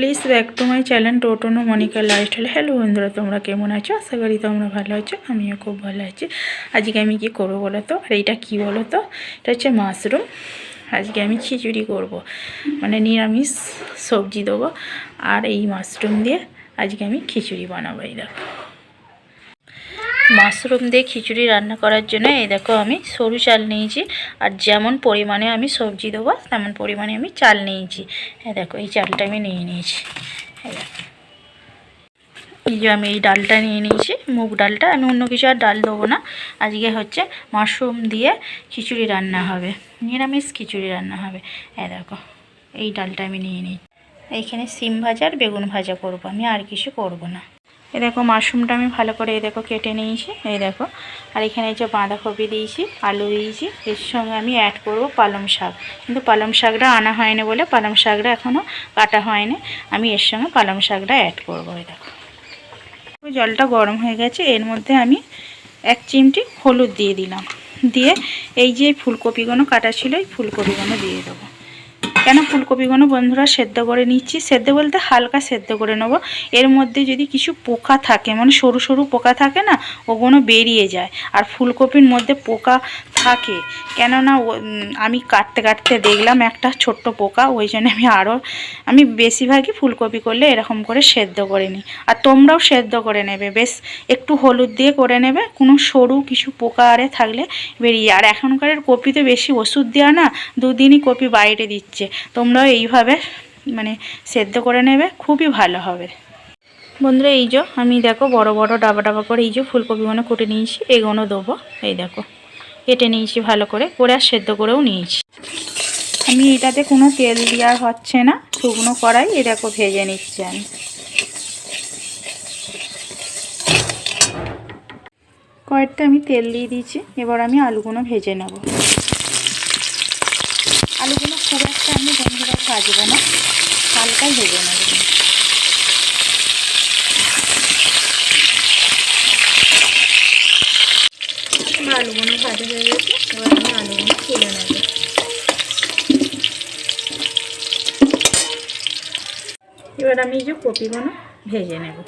Please back to my channel টোটোনো Monika lifestyle. Hello বন্ধুরা, তোমরা কেমন আছো? আশা করি তোমরা ভালো আছো, আমিও খুব ভালো আছি। আজকে আমি কি করব বলো তো? আর এইটা কী বলো তো? এটা হচ্ছে মাশরুম আজকে আমি খিচুড়ি করব। মানে নিরামিষ সবজি দেবো। আর এই মাশরুম দিয়ে আজকে আমি খিচুড়ি বানাবো, এই দেখো। মাশরুম দিয়ে খিচুড়ি রান্না করার জন্য এই দেখো আমি সরু চাল নিয়েছি আর যেমন পরিমাণে আমি সবজি দেবো, তেমন পরিমাণে আমি চাল নিয়েছি। এই দেখো, এই চালটা আমি নিয়ে নিয়েছি। এই এই যে আমি এই ডালটা নিয়ে নিয়েছি, মুগ ডালটা। আমি অন্য কিছু আর ডাল দেবো না। আজকে হচ্ছে মাশরুম দিয়ে খিচুড়ি রান্না হবে, নিরামিষ খিচুড়ি রান্না হবে। এই দেখো, এই ডালটা আমি নিয়ে নিই এইখানে সিম ভাজা আর বেগুন ভাজা করব, আমি আর কিছু করব না। এই দেখো মাশরুমটা আমি ভালো করে এই দেখো কেটে নিয়েছি, এই দেখো। আর এখানে এই যে বাঁধাকপি দিয়েছি, আলু দিয়েছি, এর সঙ্গে আমি অ্যাড করব পালং শাক। কিন্তু পালং শাকটা আনা হয়নি বলে পালং শাকটা এখনও কাটা হয়নি, আমি এর সঙ্গে পালং শাকটা অ্যাড করব, এই দেখো জলটা গরম হয়ে গেছে, এর মধ্যে আমি এক চিমটি হলুদ দিয়ে দিলাম। দিয়ে এই যে ফুলকপিগুলো কাটা ছিল, এই ফুলকপিগুলো দিয়ে দেবো। কেন ফুলকপিগুলো বন্ধুরা সেদ্ধ করে নিচ্ছি? সেদ্ধ বলতে হালকা সেদ্ধ করে নেব। এর মধ্যে যদি কিছু পোকা থাকে মানে সরু সরু পোকা থাকে না, ওগুলো বেরিয়ে যায়। আর ফুলকপির মধ্যে পোকা থাকে, কেননা আমি কাটতে কাটতে দেখলাম একটা ছোট্ট পোকা, ওই জন্য আমি আরও আমি বেশিরভাগই ফুলকপি করলে এরকম করে সেদ্ধ করে নিই। আর তোমরাও সেদ্ধ করে নেবে, বেশ একটু হলুদ দিয়ে করে নেবে, কোনো সরু কিছু পোকা আরে থাকলে বেরিয়ে আর এখনকার কপিতে বেশি ওষুধ দেওয়া না, দুদিনই কপি বাইরে দিচ্ছে। তোমরাও এইভাবে মানে সেদ্ধ করে নেবে, খুবই ভালো হবে। বন্ধুরা, এই যে আমি দেখো বড় বড় ডাবা ডাবা করে এই যে ফুলকপিগুলো কুটে নিয়েছি এগুলো দেবো, এই দেখো, কেটে নিয়েছি ভালো করে করে আর সেদ্ধ করেও নিয়েছি। আমি এটাতে কোনো তেল দেওয়া হচ্ছে না, শুকনো কড়াই এ দেখো ভেজে নিচ্ছি আমি। কয়েকটা আমি তেল দিয়ে দিয়েছি, এবার আমি আলুগুলো ভেজে নেব। খুব একটা আমি বন্ধুরা ভাজবো না। হালকাই ভেজে নেব আলুগুলো ভাজা হয়ে গেছে, এবার আমি আলুগুলো তুলে নেব। এবার আমি এই যে কপিগুলো ভেজে নেব।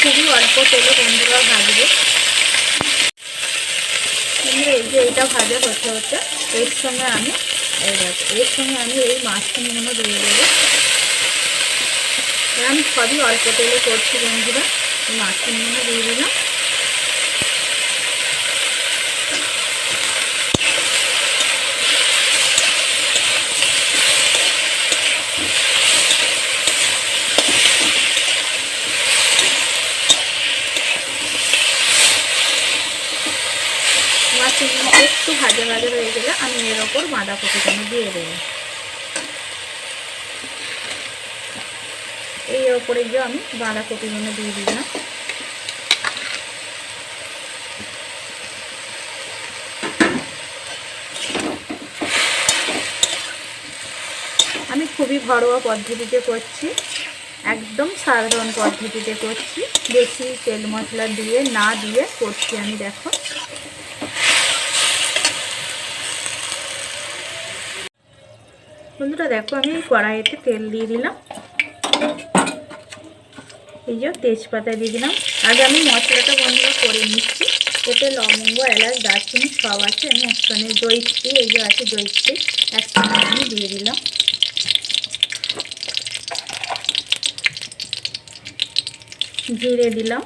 খুবই অল্প তেলে বন্ধুরা ভাজবো। যে এইটা ভাজা হতে হতে এর সঙ্গে আমি এর সঙ্গে আমি এই মাছগুলো দিয়ে দেবো। আমি সবই অল্প তেলে করছি বন্ধুরা, এই মাছগুলো দিয়ে দিলাম মাছগুলো একটু ভাজা ভাজা হয়ে গেলে আমি এর ওপর বাঁধাকপিগুলো দিয়ে দেবো। এই ওপরে গিয়ে আমি বাঁধাকপিগুলো দিয়ে দিলাম। আমি খুবই ঘরোয়া পদ্ধতিতে করছি, একদম সাধারণ পদ্ধতিতে করছি। বেশি তেল মশলা দিয়ে না দিয়ে করছি আমি, দেখো। বন্ধুরা দেখো আমি কড়াইতে তেল দিয়ে দিলাম। এই যে তেজপাতা দিয়ে দিলাম। আগে আমি মশলাটা বন্ধুরা করে নিচ্ছি। এতে লবঙ্গ, এলাচ, দারচিনি সব আছে। আমি একসঙ্গে জৈত্রী এই যে আছে জৈত্রী একসঙ্গে আমি দিয়ে দিলাম। জিরে দিলাম।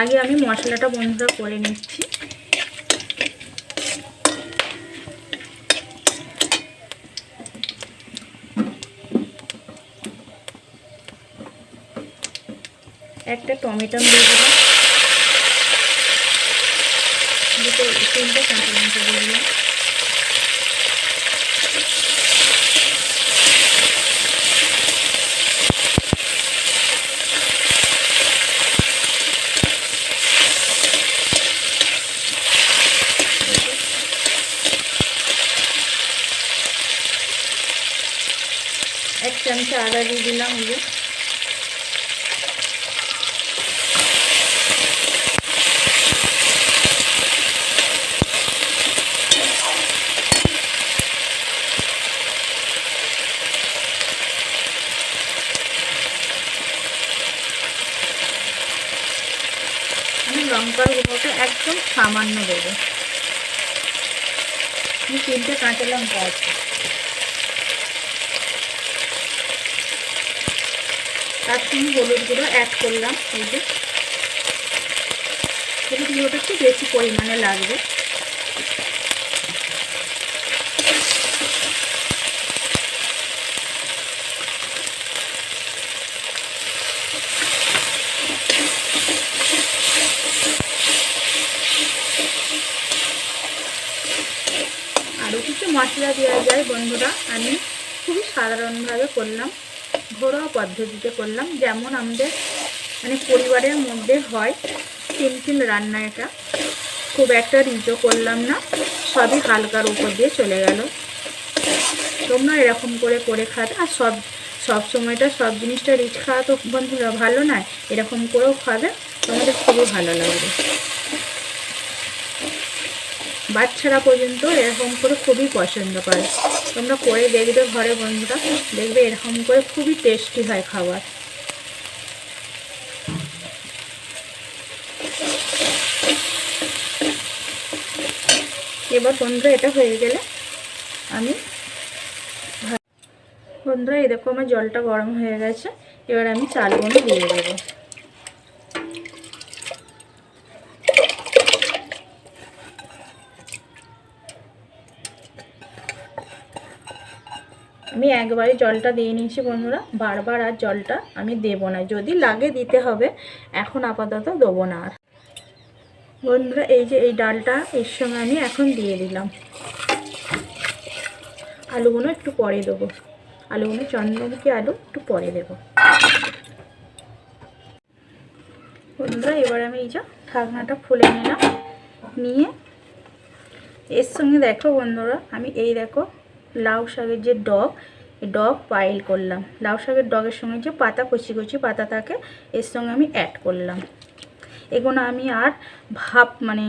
আগে আমি মশলাটা বন্ধুরা করে নিচ্ছি। একটা টমেটো দিয়ে দিলাম। দুটো তিনটে কাঁচা লঙ্কা দিয়ে দিলাম। এক চামচা আদা দিয়ে দিলাম এই লঙ্কার গুঁড়োটা একদম সামান্য দেবো। তিনটে কাঁচা লঙ্কা আছে। তার সঙ্গে হলুদ গুঁড়ো অ্যাড করলাম, এই যে। হলুদ গুঁড়োটা একটু বেশি পরিমাণে লাগবে আরও কিছু মশলা দেওয়া যায় বন্ধুরা। আমি খুবই সাধারণভাবে করলাম, ঘরোয়া পদ্ধতিতে করলাম। যেমন আমাদের মানে পরিবারের মধ্যে হয় সিম্পল রান্না এটা। খুব একটা রিচও করলাম না, সবই হালকার উপর দিয়ে চলে গেল। তোমরা এরকম করে করে খাবে। আর সব সব সময়টা সব জিনিসটা রিচ খাওয়া তো বন্ধুরা ভালো নয়, এরকম করেও খাবে। তোমাদের খুবই ভালো লাগবে। বাচ্চারা পর্যন্ত এরকম করে খুবই পছন্দ করে। তোমরা করে দেখবে ঘরে বন্ধুরা। দেখবে এরকম করে খুবই টেস্টি হয় খাবার। এবার বন্ধুরা, এটা হয়ে গেলে আমি বন্ধুরা, এই দেখো আমার জলটা গরম হয়ে গেছে। এবার আমি চালগুলো দিয়ে দেবো। আমি একবারে জলটা দিয়ে নিয়েছি বন্ধুরা, বারবার আর জলটা আমি দেবো না। যদি লাগে দিতে হবে, এখন আপাতত দেবো না আর। বন্ধুরা, এই যে এই ডালটা এর সঙ্গে আমি এখন দিয়ে দিলাম। আলুগুলো একটু পরে দেবো। আলুগুলো চন্দ্রমুখী আলু, একটু পরে দেবো। বন্ধুরা, এবার আমি এই যে ঢাকনাটা খুলে নিলাম। নিয়ে এর সঙ্গে দেখো বন্ধুরা, আমি এই দেখো লাউ শাকের যে ডগ ডগ পাইল করলাম। লাউ শাকের ডগের সঙ্গে যে পাতা কচি কচি পাতা থাকে, এর সঙ্গে আমি অ্যাড করলাম। এগুলো আমি আর ভাপ মানে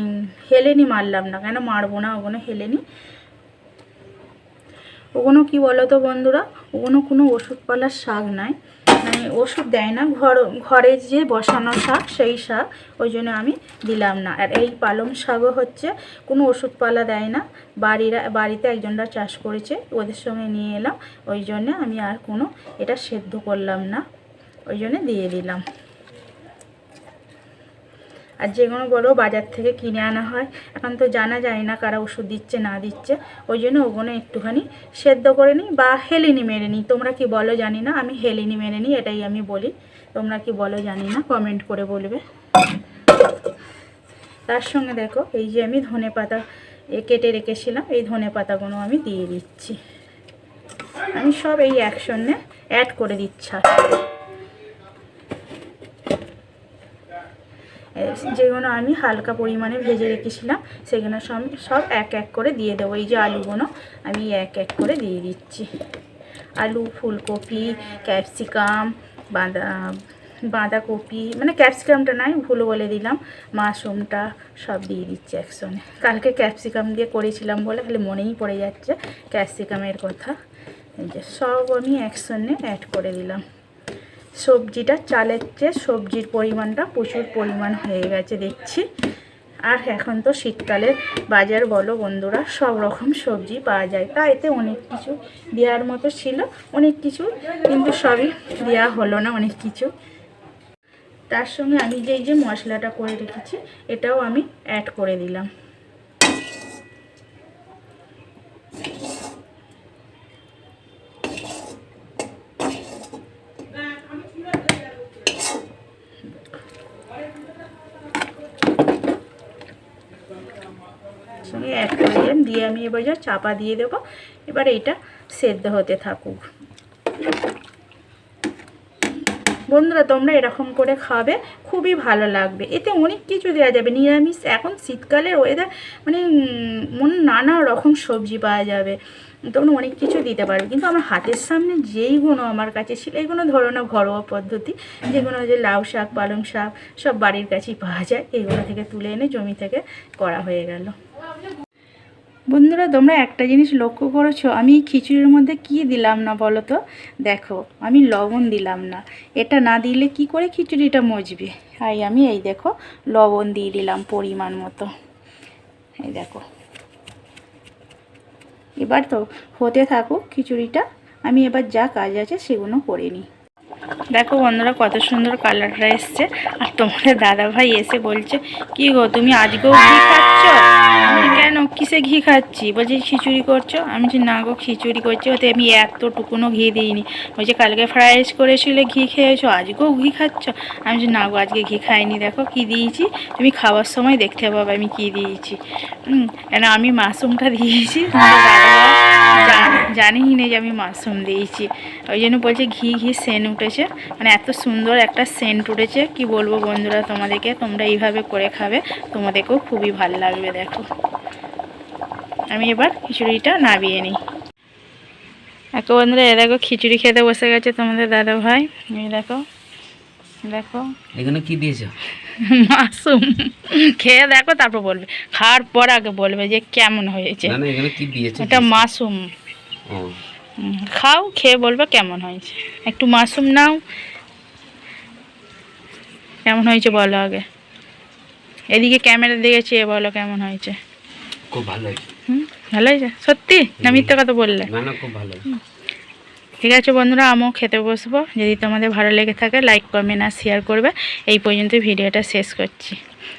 হেলেনি মারলাম না, কেন মারবো না, ওগুলো হেলেনি। ওগুলো কি বলো তো বন্ধুরা? ওগুলো কোনো ওষুধপালার শাক নয়। ওষুধ দেয় না, ঘর, ঘরে যে বসানো শাক, সেই শাক ওই জন্য আমি দিলাম না। আর এই পালং শাকও হচ্ছে, কোনো ওষুধপালা দেয় না। বাড়িরা, বাড়িতে একজনরা চাষ করেছে, ওদের সঙ্গে নিয়ে এলাম, ওই জন্যে আমি আর কোনো এটা সেদ্ধ করলাম না, ওই জন্যে দিয়ে দিলাম। আর যেগুলো বলো বাজার থেকে কিনে আনা হয়। এখন তো জানা যায় না কারা ওষুধ দিচ্ছে, না দিচ্ছে। ওই জন্য ওগুলো একটুখানি সেদ্ধ করে নিই বা হেলিনি মেরে নিই। তোমরা কি বলো জানি না, আমি হেলিনি মেরে নিই, এটাই আমি বলি। তোমরা কি বলো জানি না কমেন্ট করে বলবে। তার সঙ্গে দেখো, এই যে আমি ধনে পাতা কেটে রেখেছিলাম, এই ধনে পাতাগুলো আমি দিয়ে দিচ্ছি। আমি সব এই অ্যাকশনে অ্যাড করে দিচ্ছি। যেগুলো আমি হালকা পরিমাণে ভেজে রেখেছিলাম, সেগুলো সব সব এক এক করে দিয়ে দেবো। এই যে আলুগুলো আমি এক এক করে দিয়ে দিচ্ছি। আলু, ফুলকপি, ক্যাপসিকাম, বাঁধা, বাঁধাকপি মানে ক্যাপসিকামটা নয় ভুল বলে দিলাম, মাশরুমটা সব দিয়ে দিচ্ছি একসঙ্গে। কালকে ক্যাপসিকাম দিয়ে করেছিলাম বলে খালি মনেই পড়ে যাচ্ছে ক্যাপসিকামের কথা। এই যে সব আমি একসঙ্গে অ্যাড করে দিলাম। সবজিটা, চালের চেয়ে সবজির পরিমাণটা প্রচুর পরিমাণ হয়ে গেছে দেখছি। আর এখন তো শীতকালের বাজার বলো বন্ধুরা, সব রকম সবজি পাওয়া যায়। তা এতে অনেক কিছু দেওয়ার মতো ছিল, অনেক কিছু কিন্তু সবই দেওয়া হলো না, অনেক কিছু। তার সঙ্গে আমি যেই যে মশলাটা করে রেখেছি, এটাও আমি অ্যাড করে দিলাম সঙ্গে অ্যাড করে দিলাম দিয়ে আমি এবার যা চাপা দিয়ে দেবো। এবার এইটা সেদ্ধ হতে থাকুক। বন্ধুরা, তোমরা এরকম করে খাবে, খুবই ভালো লাগবে। এতে অনেক কিছু দেওয়া যাবে, নিরামিষ, এখন শীতকালের ওয়েদার মানে মন নানা রকম সবজি পাওয়া যাবে। তোমরা অনেক কিছু দিতে পারবে। কিন্তু আমার হাতের সামনে যেইগুলো আমার কাছে ছিল এইগুলো ধরো ঘরোয়া পদ্ধতি, যেগুলো যে লাউ শাক, পালং শাক, সব বাড়ির কাছেই পাওয়া যায় এইগুলো থেকে তুলে এনে জমি থেকে করা হয়ে গেল। বন্ধুরা, তোমরা একটা জিনিস লক্ষ্য করেছ? আমি খিচুড়ির মধ্যে কি দিলাম না বলো তো? দেখো, আমি লবণ দিলাম না। এটা না দিলে কি করে খিচুড়িটা মজবে? আর আমি এই দেখো, লবণ দিয়ে দিলাম পরিমাণ মতো। এই দেখো। এবার তো হতে থাকুক খিচুড়িটা, আমি এবার যা কাজ আছে সেগুলো করে নিই। দেখো বন্ধুরা, কত সুন্দর কালারটা এসছে। আর তোমাদের দাদা ভাই এসে বলছে, কি গো, তুমি আজকেও ঘি খাচ্ছ? কেন? কিসে ঘি খাচ্ছি? বলছে, খিচুড়ি করছ? আমি বলছি, না গো, খিচুড়ি করছি। ওতে আমি এতটুকুনও ঘি দিইনি। বলছে, কালকে ফ্রাইড রাইস করেছিলে ঘি খেয়েছো? আজকেও ঘি খাচ্ছ? আমি বলছি, না গো, আজকে ঘি খাইনি। দেখো কি দিয়েছি? তুমি খাওয়ার সময় দেখতে পাবে আমি কি দিয়েছি। কেন আমি মাশরুমটা দিয়েছি? দাদাভাই জান- জানেই না যে আমি মাশরুম দিয়েছি। ওই জন্য বলছে ঘি ঘি সেন্ট উঠেছে। মানে এত সুন্দর একটা সেন্ট উঠেছে। কি বলব বন্ধুরা তোমাদেরকে? তোমরা এইভাবে করে খাবে। তোমাদেরকেও খুবই ভালো লাগবে দেখো। আমি এবার খিচুড়িটা নাবিয়ে নিই। দেখো বন্ধুরা এ দেখো খিচুড়ি খেতে বসে গেছে তোমাদের দাদা ভাই। এই দেখো দেখো। এখানে কি দিয়েছ? মাশরুম। খেয়ে দেখো তারপর বলবে। খাওয়ার পর আগে বলবে যে কেমন হয়েছে। এখানে এটা মাশরুম। খাও খেয়ে বলবে কেমন হয়েছে। একটু মাশরুম নাও। কেমন হয়েছে বলো আগে। এদিকে ক্যামেরা দিকে চেয়ে বলো কেমন হয়েছে। খুব ভালো হয়েছে। হুম ভালো হয়েছে? সত্যি? না মিথ্যে কথা বললে? না না খুব ভালো ঠিক আছে বন্ধুরা আমিও খেতে বসবো। যদি তোমাদের ভালো লেগে থাকে লাইক কমেন্ট আর শেয়ার করবে। এই পর্যন্ত ভিডিওটা শেষ করছি।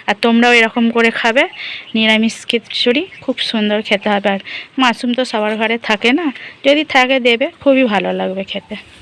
আর তোমরাও এরকম করে খাবে। নিরামিষ খিচুড়ি, খুব সুন্দর খেতে হবে। আর মাশরুম তো সবার ঘরে থাকে না। যদি থাকে দেবে, খুবই ভালো লাগবে খেতে।